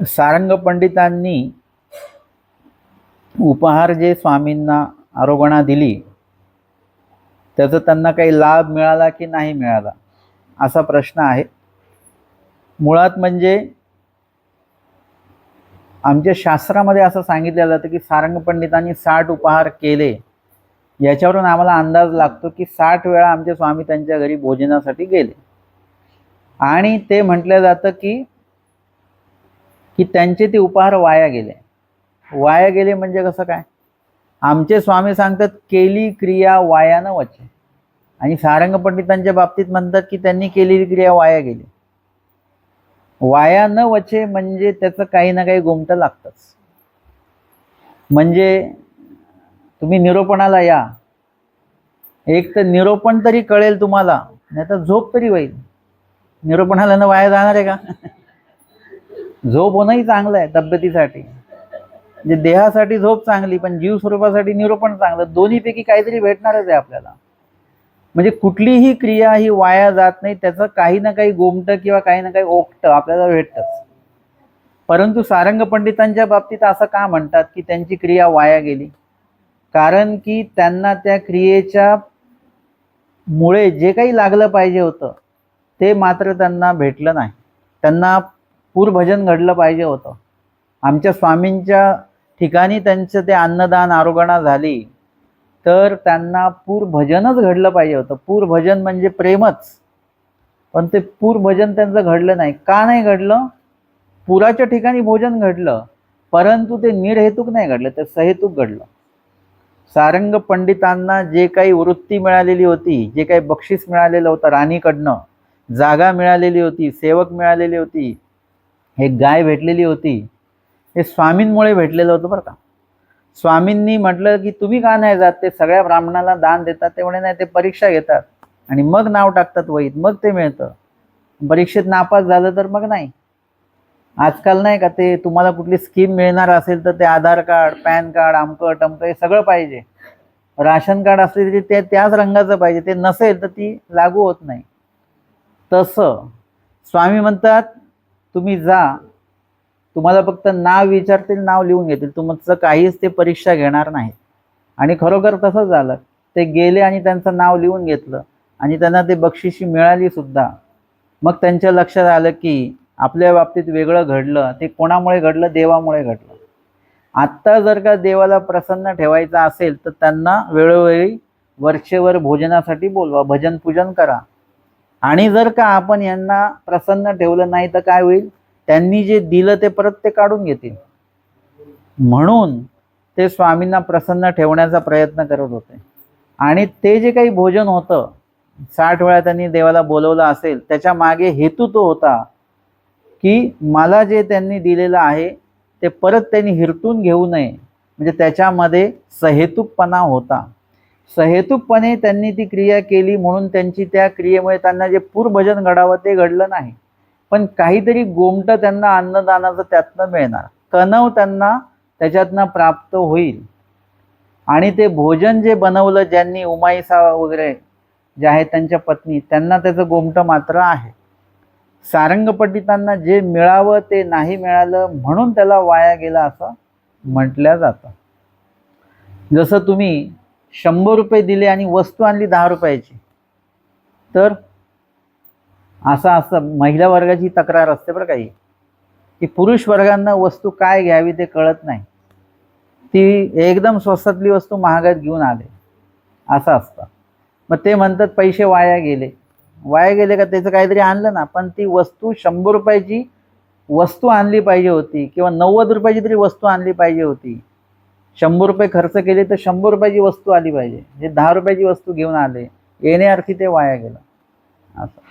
सारंग पंडितांनी उपहार जे स्वामींना आरोगणा दिली त्याचा त्यांना काही लाभ मिळाला की नाही मिळाला असा प्रश्न आहे. मुळात म्हणजे आमच्या शास्त्रामध्ये असं सांगितलं जातं की सारंग पंडितांनी साठ उपहार केले याच्यावरून आम्हाला अंदाज लागतो की साठ वेळा आमचे स्वामी त्यांच्या घरी भोजनासाठी गेले. आणि ते म्हटलं जातं की की त्यांचे ते उपहार वाया गेले. वाया गेले म्हणजे कसं काय? आमचे स्वामी सांगतात केली क्रिया वाया न वचे. आणि सारंग पंडितांच्या बाबतीत म्हणतात की त्यांनी केलेली क्रिया वाया गेली. वाया न वचे म्हणजे त्याचं काही ना काही गोमटं लागतंच. म्हणजे तुम्ही निरोपणाला या. एक तर निरोपण तरी कळेल तुम्हाला नाही तर झोप तरी होईल. निरोपणाला ना वाया जाणार आहे का? झोप होणंही चांगलं आहे तब्येतीसाठी. म्हणजे देहासाठी झोप चांगली पण जीव स्वरूपासाठी निरोपण चांगलं. दोन्हीपैकी काहीतरी भेटणारच आहे आपल्याला. म्हणजे कुठलीही क्रिया ही वाया जात नाही त्याचं काही ना काही गोमटं किंवा काही ना काही ओकटं आपल्याला भेटतंच. परंतु सारंग पंडितांच्या बाबतीत असं का म्हणतात की त्यांची क्रिया वाया गेली? कारण की त्यांना त्या क्रियेच्या मुळे जे काही लागलं पाहिजे होतं ते मात्र त्यांना भेटलं नाही. त्यांना पूरभजन घडलं पाहिजे होतं. आमच्या स्वामींच्या ठिकाणी त्यांचं ते अन्नदान आरोगणा झाली तर त्यांना पूरभजनच घडलं पाहिजे होतं. पूरभजन म्हणजे प्रेमच. पण ते पूरभजन त्यांचं घडलं नाही. का नाही घडलं? पुराच्या ठिकाणी भोजन घडलं परंतु ते निर्हेतुक नाही घडलं ते सहेतुक घडलं. सारंग पंडितांना जे काही वृत्ती मिळालेली होती जे काही बक्षीस मिळालेलं होतं राणीकडनं जागा मिळालेली होती सेवक मिळालेली होती हे गाय भेटलेली होती हे स्वामींमुळे भेटलेलं होतं बरं का. स्वामींनी म्हटलं की तुम्ही का नाही जात? ते सगळ्या ब्राह्मणाला दान देतात तेवढे नाही ते परीक्षा घेतात. आणि मग नाव टाकतात वहीत मग ते मिळतं. परीक्षेत नापास झालं तर मग नाही. आजकाल नाही का ते तुम्हाला कुठली स्कीम मिळणार असेल तर ते आधार कार्ड पॅन कार्ड आमकं टमकं हे सगळं पाहिजे. राशन कार्ड असले तरी ते त्याच रंगाचं पाहिजे ते नसेल तर ती लागू होत नाही. तसं. स्वामी म्हणतात तुम्ही जा. तुम्हाला फक्त नाव विचारतील नाव लिहून घेतील. तुमचं काहीच ते परीक्षा घेणार नाहीत आणि खरोखर तसं झालं. ते गेले आणि त्यांचं नाव लिहून घेतलं. आणि त्यांना ते बक्षिशी मिळाली सुद्धा. मग त्यांच्या लक्षात आलं की आपल्या बाबतीत वेगळं घडलं. ते कोणामुळे घडलं? देवामुळे घडलं. आत्ता जर का देवाला प्रसन्न ठेवायचं असेल तर त्यांना वेळोवेळी वरचेवर भोजनासाठी बोलवा. भजन पूजन करा. आणि जर का आपण यांना प्रसन्न ठेवलं नाही तर काय होईल? त्यांनी जे दिलं ते परत ते काढून घेतील. म्हणून ते स्वामींना प्रसन्न ठेवण्याचा प्रयत्न करत होते. आणि ते जे काही भोजन होतं साठ वेळा त्यांनी देवाला बोलवलं असेल त्याच्यामागे हेतू तो होता की मला जे त्यांनी दिलेलं आहे ते परत त्यांनी हिरटून घेऊ नये. म्हणजे त्याच्यामध्ये सहेतुकपणा होता. सहेतुकपणे त्यांनी ती क्रिया केली म्हणून त्यांची त्या क्रियेमुळे त्यांना जे पूरभजन घडावं ते घडलं नाही. पण काहीतरी गोमटं त्यांना अन्नदानाचं त्यातनं मिळणार. कणव त्यांना त्याच्यातनं प्राप्त होईल. आणि ते भोजन जे बनवलं ज्यांनी उमाईसा वगैरे जे आहेत त्यांच्या पत्नी त्यांना त्याचं गोमटं मात्र आहे. सारंगपंडितांना जे मिळावं ते नाही मिळालं म्हणून त्याला वाया गेला असं म्हटलं जातं. जसं तुम्ही शंभर रुपये दिले आणि वस्तू आणली दहा रुपयाची. तर असं असं महिला वर्गाची तक्रार असते बरं काही की पुरुष वर्गांना वस्तू काय घ्यावी ते कळत नाही. ती एकदम स्वस्तातली वस्तू महागात घेऊन आले. असं असतं. मग ते म्हणतात पैसे वाया गेले. वाया गेले का त्याचं काहीतरी आणलं ना पण ती वस्तू शंभर रुपयाची वस्तू आणली पाहिजे होती किंवा नव्वद रुपयाची तरी वस्तू आणली पाहिजे होती. शंभर रुपये खर्च केले तर शंभर रुपयाची वस्तू आली पाहिजे. जे दहा रुपयाची वस्तू घेऊन आले येण्याअर्थी ते वाया गेलं. असं.